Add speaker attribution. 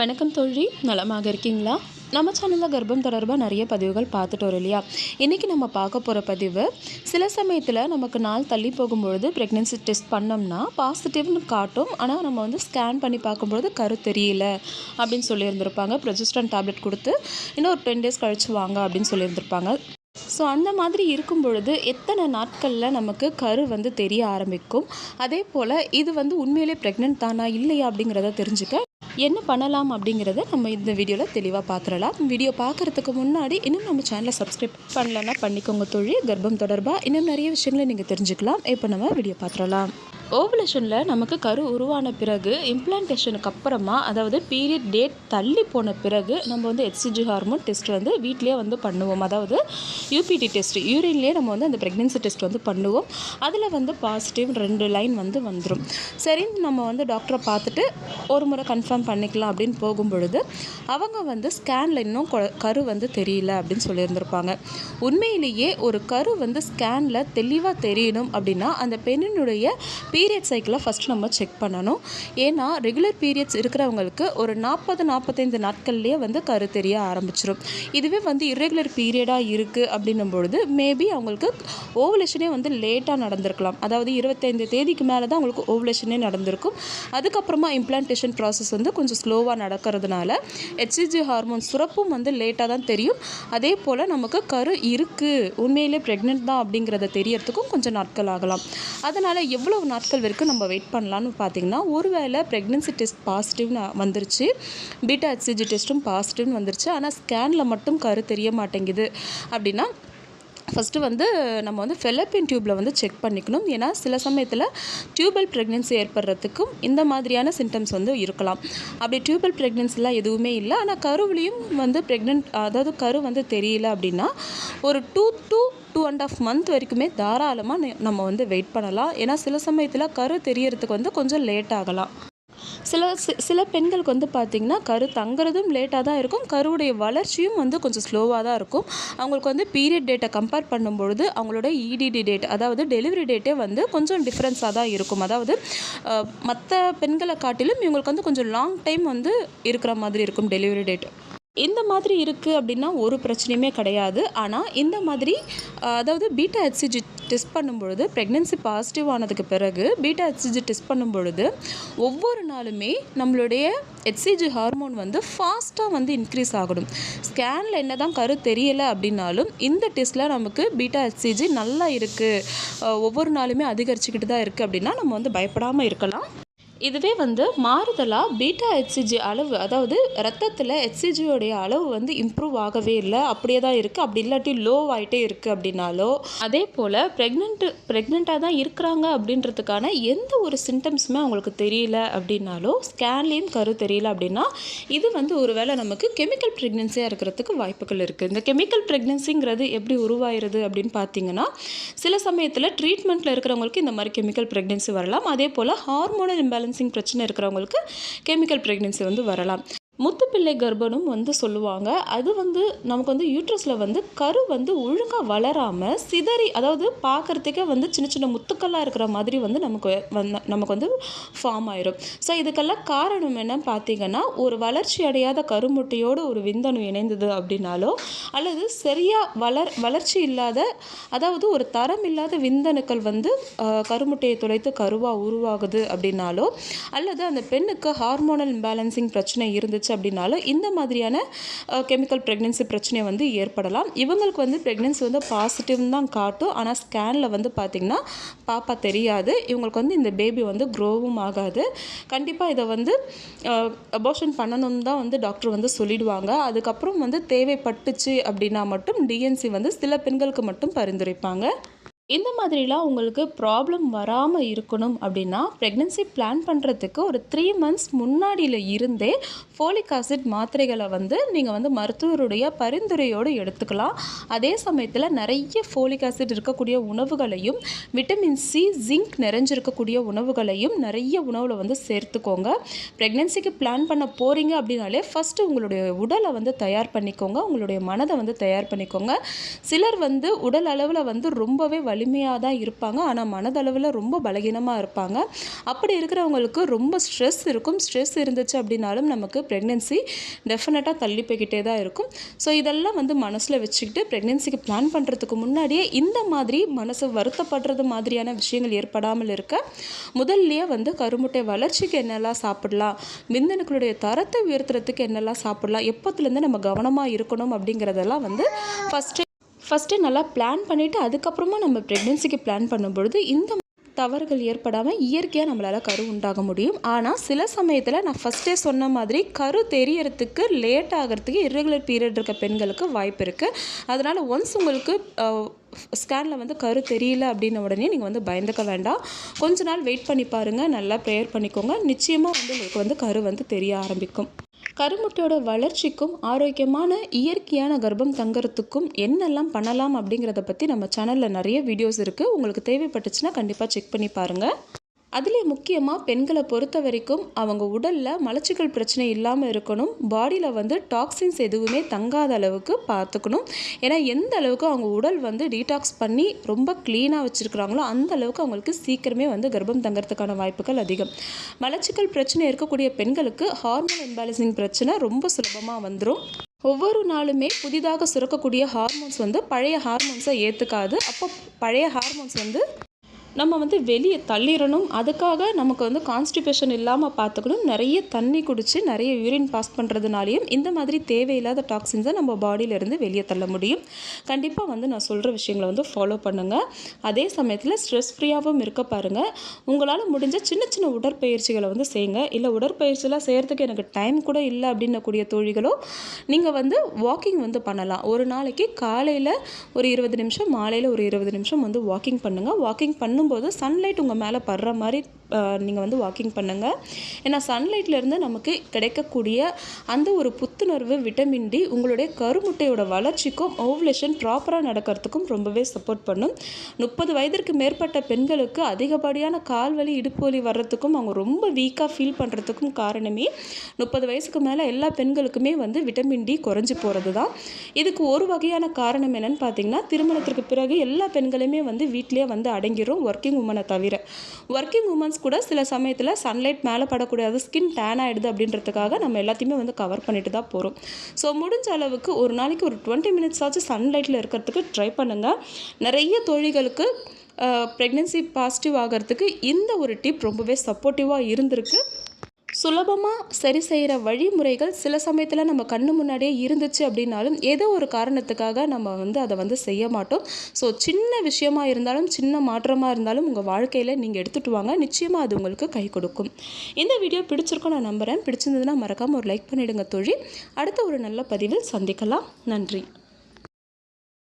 Speaker 1: வணக்கம் தோழி. நலமாக இருக்கீங்களா? நம்ம சேனலில் கர்ப்பம் தொடர்பாக நிறைய பதிவுகள் பார்த்துட்டு வரோம் இல்லையா? இன்றைக்கி நம்ம பார்க்க போகிற பதிவு சில சமயத்தில் நமக்கு நாள் தள்ளி போகும்பொழுது ப்ரெக்னென்சி டெஸ்ட் பண்ணோம்னா பாசிட்டிவ்னு காட்டும். ஆனால் நம்ம வந்து ஸ்கேன் பண்ணி பார்க்கும்பொழுது கரு தெரியல அப்படின்னு சொல்லியிருந்திருப்பாங்க. ப்ரொஜிஸ்டன் டேப்லெட் கொடுத்து இன்னும் ஒரு டென் டேஸ் கழிச்சு வாங்க அப்படின்னு சொல்லியிருந்திருப்பாங்க. ஸோ அந்த மாதிரி இருக்கும் பொழுது எத்தனை நாட்களில் நமக்கு கரு வந்து தெரிய ஆரம்பிக்கும்? அதே போல் இது வந்து உண்மையிலே ப்ரெக்னென்ட் தானா இல்லையா அப்படிங்கிறத தெரிஞ்சுக்க என்ன பண்ணலாம் அப்படிங்கிறத நம்ம இந்த வீடியோவில் தெளிவாக பார்த்துடலாம் வீடியோ பார்க்குறதுக்கு முன்னாடி இன்னும் நம்ம சேனலை சப்ஸ்கிரைப் பண்ணலன்னா பண்ணிக்கோங்க தொழில் கர்ப்பம் தொடர்பாக இன்னும் நிறைய விஷயங்களை நீங்கள் தெரிஞ்சுக்கலாம். இப்போ நம்ம வீடியோ பார்த்துடலாம் ஓவலேஷனில் நமக்கு கரு உருவான பிறகு இம்ப்ளான்டேஷனுக்கு அப்புறமா அதாவது பீரியட் டேட் தள்ளி போன பிறகு நம்ம வந்து எக்ஸிஜி ஹார்மோன் டெஸ்ட் வந்து வீட்லேயே வந்து பண்ணுவோம். அதாவது யூபிடி டெஸ்ட் யூரின்லேயே நம்ம வந்து அந்த ப்ரெக்னென்சி டெஸ்ட் வந்து பண்ணுவோம். அதில் வந்து பாசிட்டிவ் ரெண்டு லைன் வந்து வந்துடும் சரி நம்ம வந்து டாக்டரை பார்த்துட்டு ஒரு முறை கன்ஃபார்ம் பண்ணிக்கலாம் அப்படின்னு போகும் பொழுது அவங்க வந்து ஸ்கேனில் இன்னும் கொ- கரு வந்து தெரியல அப்படின்னு சொல்லியிருந்திருப்பாங்க. உண்மையிலேயே ஒரு கரு வந்து ஸ்கேனில் தெளிவாக தெரியணும் அப்படின்னா அந்த பெண்ணினுடைய பீரியட் சைக்கிளை ஃபஸ்ட்டு நம்ம செக் பண்ணணும். ஏன்னா ரெகுலர் பீரியட்ஸ் இருக்கிறவங்களுக்கு ஒரு நாற்பது நாற்பத்தைந்து நாட்கள்லேயே வந்து கரு தெரிய ஆரம்பிச்சிடும் இதுவே வந்து இரெகுலர் பீரியடாக இருக்குது அப்படின்னும் பொழுது மேபி அவங்களுக்கு ஓவலேஷனே வந்து லேட்டாக நடந்திருக்கலாம். அதாவது இருபத்தைந்து தேதிக்கு மேலே தான் அவங்களுக்கு ஓவலேஷனே நடந்திருக்கும். அதுக்கப்புறமா இம்ப்ளான்டேஷன் ப்ராசஸ் வந்து கொஞ்சம் ஸ்லோவாக நடக்கிறதுனால ஹெச்சிஜி ஹார்மோன் சுரப்பும் வந்து லேட்டாக தான் தெரியும். அதே போல் நமக்கு கரு இருக்குது உண்மையிலே ப்ரெக்னென்ட் தான் அப்படிங்கிறத தெரியறதுக்கும் கொஞ்சம் நாட்கள் ஆகலாம். அதனால் எவ்வளோ நாட்கள் வரைக்கும் நம்ம வெயிட் பண்ணலான்னு பார்த்தீங்கன்னா ஒருவேளை ப்ரெக்னென்சி டெஸ்ட் பாசிட்டிவ்னு வந்துருச்சு பீட்டா ஹெச்சிஜி டெஸ்ட்டும் பாசிட்டிவ்னு வந்துருச்சு ஆனால் ஸ்கேனில் மட்டும் கரு தெரிய மாட்டேங்குது. அப்படின்னா ஃபஸ்ட்டு வந்து நம்ம வந்து ஃபெலப்பின் டியூப்பில் வந்து செக் பண்ணிக்கணும். ஏன்னா சில சமயத்தில் டியூபல் ப்ரெக்னென்சி ஏற்படுறதுக்கும் இந்த மாதிரியான சிம்டம்ஸ் வந்து இருக்கலாம். அப்படி டியூபல் ப்ரெக்னென்சிலாம் எதுவுமே இல்லை. ஆனால் கருவிலையும் வந்து ப்ரெக்னென்ட் அதாவது கரு வந்து தெரியல அப்படின்னா ஒரு two two two and half month வரைக்குமே தாராளமாக நம்ம வந்து வெயிட் பண்ணலாம். ஏன்னா சில சமயத்தில் கரு தெரியறதுக்கு வந்து கொஞ்சம் லேட் ஆகலாம். சில சில பெண்களுக்கு வந்து பார்த்திங்கன்னா கரு தங்குறதும் லேட்டாக தான் இருக்கும். கருவுடைய வளர்ச்சியும் வந்து கொஞ்சம் ஸ்லோவாக தான் இருக்கும். அவங்களுக்கு வந்து பீரியட் டேட்டை கம்பேர் பண்ணும்பொழுது அவங்களோட இடிடி டேட் அதாவது டெலிவரி டேட்டே வந்து கொஞ்சம் டிஃப்ரென்ஸாக தான் இருக்கும். அதாவது மற்ற பெண்களை காட்டிலும் இவங்களுக்கு வந்து கொஞ்சம் லாங் டைம் வந்து இருக்கிற மாதிரி இருக்கும் டெலிவரி டேட் இந்த மாதிரி இருக்குது அப்படின்னா ஒரு பிரச்சனையுமே கிடையாது. ஆனால் இந்த மாதிரி அதாவது பீட்டா ஹெச்சிஜி டெஸ்ட் பண்ணும்பொழுது ப்ரெக்னென்சி பாசிட்டிவ் ஆனதுக்கு பிறகு பீட்டா ஹெச்சிஜி டெஸ்ட் பண்ணும்பொழுது ஒவ்வொரு நாளுமே நம்மளுடைய ஹெச்சிஜி ஹார்மோன் வந்து ஃபாஸ்ட்டாக வந்து இன்க்ரீஸ் ஆகணும். ஸ்கேனில் என்ன தான் கரு தெரியலை அப்படின்னாலும் இந்த டெஸ்ட்டில் நமக்கு பீட்டா ஹெச்சிஜி நல்லா இருக்குது ஒவ்வொரு நாளுமே அதிகரிச்சுக்கிட்டு தான் இருக்குது அப்படின்னா நம்ம வந்து பயப்படாமல் இருக்கலாம். இதுவே வந்து மாறுதலாக பீட்டா ஹெச்சிஜி அளவு அதாவது ரத்தத்தில் ஹெச்சிஜியோடைய அளவு வந்து இம்ப்ரூவ் ஆகவே இல்லை. அப்படியே தான் இருக்குது அப்படி இல்லாட்டி லோ ஆகிட்டே இருக்குது அப்படின்னாலோ அதே போல் ப்ரெக்னென்ட்டு ப்ரெக்னெண்ட்டாக தான் இருக்கிறாங்க அப்படின்றதுக்கான எந்த ஒரு சிம்டம்ஸுமே அவங்களுக்கு தெரியல அப்படின்னாலோ ஸ்கேன்லேயும் கரு தெரியல அப்படின்னா இது வந்து ஒரு வேளை நமக்கு கெமிக்கல் ப்ரெக்னென்சியாக இருக்கிறதுக்கு வாய்ப்புகள் இருக்குது இந்த கெமிக்கல் ப்ரெக்னென்சிங்கிறது எப்படி உருவாயிருது அப்படின்னு பார்த்தீங்கன்னா சில சமயத்தில் ட்ரீட்மெண்ட்டில் இருக்கிறவங்களுக்கு இந்த மாதிரி கெமிக்கல் ப்ரெக்னென்சி வரலாம். அதே போல் ஹார்மோனல் பேலன்சிங் பிரச்சனை இருக்கிறவங்களுக்கு கெமிக்கல் ப்ரெக்னென்சி வந்து வரலாம். முத்துப்பிள்ளை கர்ப்பனும் வந்து சொல்லுவாங்க. அது வந்து நமக்கு வந்து யூட்ரஸில் வந்து கரு வந்து ஒழுங்காக வளராமல் சிதறி அதாவது பார்க்குறதுக்கே வந்து சின்ன சின்ன முத்துக்கள்லாம் இருக்கிற மாதிரி வந்து நமக்கு வந்து நமக்கு வந்து ஃபார்ம் ஆயிரும். ஸோ இதுக்கெல்லாம் காரணம் என்ன பார்த்தீங்கன்னா ஒரு வளர்ச்சி அடையாத கருமுட்டையோடு ஒரு விந்தணு இணைந்தது அப்படின்னாலோ அல்லது சரியாக வளர் வளர்ச்சி இல்லாத அதாவது ஒரு தரம் இல்லாத விந்தணுக்கள் வந்து கருமுட்டையை துளைத்து கருவாக உருவாகுது அப்படின்னாலோ அல்லது அந்த பெண்ணுக்கு ஹார்மோனல் இம்பேலன்சிங் பிரச்சனை இருந்துச்சு அப்படின்னாலும் இந்த மாதிரியான கெமிக்கல் ப்ரெக்னென்சி பிரச்சனை வந்து ஏற்படலாம். இவங்களுக்கு வந்து ப்ரெக்னென்சி வந்து பாசிட்டிவ்னு தான் காட்டும். ஆனால் ஸ்கேனில் வந்து பார்த்திங்கன்னா பாப்பா தெரியாது. இவங்களுக்கு வந்து இந்த பேபி வந்து க்ரோவும் ஆகாது. கண்டிப்பாக இதை வந்து அபோஷன் பண்ணணும்னு தான் வந்து டாக்டர் வந்து சொல்லிடுவாங்க. அதுக்கப்புறம் வந்து தேவைப்பட்டுச்சு அப்படின்னா மட்டும் டிஎன்சி வந்து சில பெண்களுக்கு மட்டும் பரிந்துரைப்பாங்க. இந்த மாதிரிலாம் உங்களுக்கு ப்ராப்ளம் வராமல் இருக்கணும் அப்படின்னா ப்ரெக்னென்சி பிளான் பண்ணுறதுக்கு ஒரு த்ரீ மந்த்ஸ் முன்னாடியில் இருந்தே ஃபோலிக் ஆசிட் மாத்திரைகளை வந்து நீங்கள் வந்து மருத்துவருடைய பரிந்துரையோடு எடுத்துக்கலாம். அதே சமயத்தில் நிறைய ஃபோலிக் ஆசிட் இருக்கக்கூடிய உணவுகளையும் விட்டமின் சி ஜிங்க் நிறைஞ்சிருக்கக்கூடிய உணவுகளையும் நிறைய உணவில் வந்து சேர்த்துக்கோங்க. ப்ரெக்னென்சிக்கு பிளான் பண்ண போகிறீங்க அப்படின்னாலே ஃபஸ்ட்டு உங்களுடைய உடலை வந்து தயார் பண்ணிக்கோங்க. உங்களுடைய மனதை வந்து தயார் பண்ணிக்கோங்க. சிலர் வந்து உடல் அளவில் வந்து ரொம்பவே வலிமையாக தான் இருப்பாங்க. ஆனால் மனதளவில் ரொம்ப பலகீனமாக இருப்பாங்க. அப்படி இருக்கிறவங்களுக்கு ரொம்ப ஸ்ட்ரெஸ் இருக்கும். ஸ்ட்ரெஸ் இருந்துச்சு அப்படின்னாலும் நமக்கு ப்ரெக்னென்சி டெஃபினட்டாக தள்ளி போய்கிட்டே தான் இருக்கும். ஸோ இதெல்லாம் வந்து மனசில் வச்சுக்கிட்டு ப்ரெக்னென்சிக்கு பிளான் பண்ணுறதுக்கு முன்னாடியே இந்த மாதிரி மனசு வருத்தப்படுறது மாதிரியான விஷயங்கள் ஏற்படாமல் இருக்க முதல்லையே வந்து கருமுட்டை வளர்ச்சிக்கு என்னெல்லாம் சாப்பிடலாம் விந்தணுக்களுடைய தரத்தை உயர்த்துறதுக்கு என்னெல்லாம் சாப்பிடலாம் எப்போத்துலேருந்து நம்ம கவனமாக இருக்கணும் அப்படிங்கிறதெல்லாம் வந்து ஃபஸ்ட்டு ஃபஸ்ட்டு நல்லா பிளான் பண்ணிவிட்டு அதுக்கப்புறமா நம்ம ப்ரெக்னென்சிக்கு பிளான் பண்ணும்பொழுது இந்த தவறுகள் ஏற்படாமல் இயற்கையாக நம்மளால் கரு உண்டாக முடியும். ஆனால் சில சமயத்தில் நான் ஃபஸ்ட்டே சொன்ன மாதிரி கரு தெரியறதுக்கு லேட் ஆகிறதுக்கு இர்ரெகுலர் பீரியட் இருக்க பெண்களுக்கு வாய்ப்பு இருக்குது அதனால் ஒன்ஸ் உங்களுக்கு ஸ்கேனில் வந்து கரு தெரியல அப்படின்ன உடனே நீங்கள் வந்து பயந்துக்க வேண்டாம். கொஞ்ச நாள் வெயிட் பண்ணி பாருங்கள் நல்லா ப்ரேயர் பண்ணிக்கோங்க. நிச்சயமாக வந்து உங்களுக்கு வந்து கரு வந்து தெரிய ஆரம்பிக்கும். கருமுட்டையோட வளர்ச்சிக்கும் ஆரோக்கியமான இயற்கையான கர்ப்பம் தங்குறதுக்கும் என்னெல்லாம் பண்ணலாம் அப்படிங்கிறத பற்றி நம்ம சேனலில் நிறைய வீடியோஸ் இருக்குது உங்களுக்கு தேவைப்பட்டுச்சுன்னா கண்டிப்பாக செக் பண்ணி பாருங்கள் அதிலே முக்கியமாக பெண்களை பொறுத்த வரைக்கும் அவங்க உடலில் மலச்சிக்கல் பிரச்சனை இல்லாமல் இருக்கணும். பாடியில் வந்து டாக்ஸின்ஸ் எதுவுமே தங்காத அளவுக்கு பார்த்துக்கணும் ஏன்னா எந்த அளவுக்கு அவங்க உடல் வந்து டீடாக்ஸ் பண்ணி ரொம்ப க்ளீனாக வச்சுருக்குறாங்களோ அந்த அளவுக்கு அவங்களுக்கு சீக்கிரமே வந்து கர்ப்பம் தங்கிறதுக்கான வாய்ப்புகள் அதிகம். மலச்சிக்கல் பிரச்சனை இருக்கக்கூடிய பெண்களுக்கு ஹார்மோன் இம்பேலன்சிங் பிரச்சனை ரொம்ப சுலபமாக வந்துடும் ஒவ்வொரு நாளுமே புதிதாக சுரக்கக்கூடிய ஹார்மோன்ஸ் வந்து பழைய ஹார்மோன்ஸை ஏற்றுக்காது அப்போ பழைய ஹார்மோன்ஸ் வந்து நம்ம வந்து வெளியே தள்ளிடணும். அதுக்காக நமக்கு வந்து கான்ஸ்டிபேஷன் இல்லாமல் பார்த்துக்கணும் நிறைய தண்ணி குடித்து நிறைய யூரின் பாஸ் பண்ணுறதுனாலையும் இந்த மாதிரி தேவையில்லாத டாக்ஸின்ஸை நம்ம பாடியிலேருந்து வெளியே தள்ள முடியும். கண்டிப்பாக வந்து நான் சொல்கிற விஷயங்களை வந்து ஃபாலோ பண்ணுங்கள் அதே சமயத்தில் ஸ்ட்ரெஸ் ஃப்ரீயாகவும் இருக்க பாருங்கள் உங்களால் முடிஞ்ச சின்ன சின்ன உடற்பயிற்சிகளை வந்து செய்யுங்க. இல்லை உடற்பயிற்சியெலாம் செய்கிறதுக்கு எனக்கு டைம் கூட இல்லை அப்படின்னக்கூடிய தோழிகளோ நீங்கள் வந்து வாக்கிங் வந்து பண்ணலாம். ஒரு நாளைக்கு காலையில் ஒரு இருபது நிமிஷம் மாலையில் ஒரு இருபது நிமிஷம் வந்து வாக்கிங் பண்ணுங்கள் வாக்கிங் பண்ணும் பண்ணும்போது சன்லைட் உங்கள் மேலே படுற மாதிரி நீங்கள் வந்து வாக்கிங் பண்ணுங்கள் ஏன்னா சன்லைட்லேருந்து நமக்கு கிடைக்கக்கூடிய அந்த ஒரு புத்துணர்வு விட்டமின் டி உங்களுடைய கருமுட்டையோட வளர்ச்சிக்கும் ஓவலேஷன் ப்ராப்பராக நடக்கிறதுக்கும் ரொம்பவே சப்போர்ட் பண்ணும். முப்பது வயதிற்கு மேற்பட்ட பெண்களுக்கு அதிகப்படியான கால்வலி இடுப்பு வலி வர்றதுக்கும் அவங்க ரொம்ப வீக்காக ஃபீல் பண்ணுறதுக்கும் காரணமே முப்பது வயசுக்கு மேலே எல்லா பெண்களுக்குமே வந்து விட்டமின் டி குறைஞ்சி போகிறது தான் இதுக்கு ஒரு வகையான காரணம் என்னென்னு பார்த்தீங்கன்னா திருமணத்திற்கு பிறகு எல்லா பெண்களுமே வந்து வீட்டிலே வந்து அடங்கிடும் ஒர்க்கிங் உமனை தவிர. ஒர்க்கிங் உமன்ஸ் கூட சில சமயத்தில் சன்லைட் மேலே படக்கூடாது ஸ்கின் டேன் ஆகிடுது அப்படின்றதுக்காக நம்ம எல்லாத்தையுமே வந்து கவர் பண்ணிட்டு தான் போகிறோம் ஸோ முடிஞ்ச அளவுக்கு ஒரு நாளைக்கு ஒரு டுவெண்ட்டி மினிட்ஸ் ஆச்சு சன்லைட்டில் இருக்கிறதுக்கு ட்ரை பண்ணுங்கள் நிறைய தொழில்களுக்கு ப்ரெக்னென்சி பாசிட்டிவ் ஆகிறதுக்கு இந்த ஒரு டிப் ரொம்பவே சப்போர்ட்டிவாக இருந்திருக்கு. சுலபமாக சரி செய்கிற வழிமுறைகள் சில சமயத்தில் நம்ம கண்ணு முன்னாடியே இருந்துச்சு அப்படின்னாலும் ஏதோ ஒரு காரணத்துக்காக நம்ம வந்து அதை வந்து செய்ய மாட்டோம். ஸோ சின்ன விஷயமா இருந்தாலும் சின்ன மாற்றமாக இருந்தாலும் உங்கள் வாழ்க்கையில் நீங்கள் எடுத்துகிட்டு வாங்க. நிச்சயமாக அது உங்களுக்கு கை கொடுக்கும். இந்த வீடியோ பிடிச்சிருக்கோம் நான் நம்புகிறேன் பிடிச்சிருந்ததுன்னா மறக்காமல் ஒரு லைக் பண்ணிவிடுங்க தொழில் அடுத்த ஒரு நல்ல பதிவில் சந்திக்கலாம். நன்றி.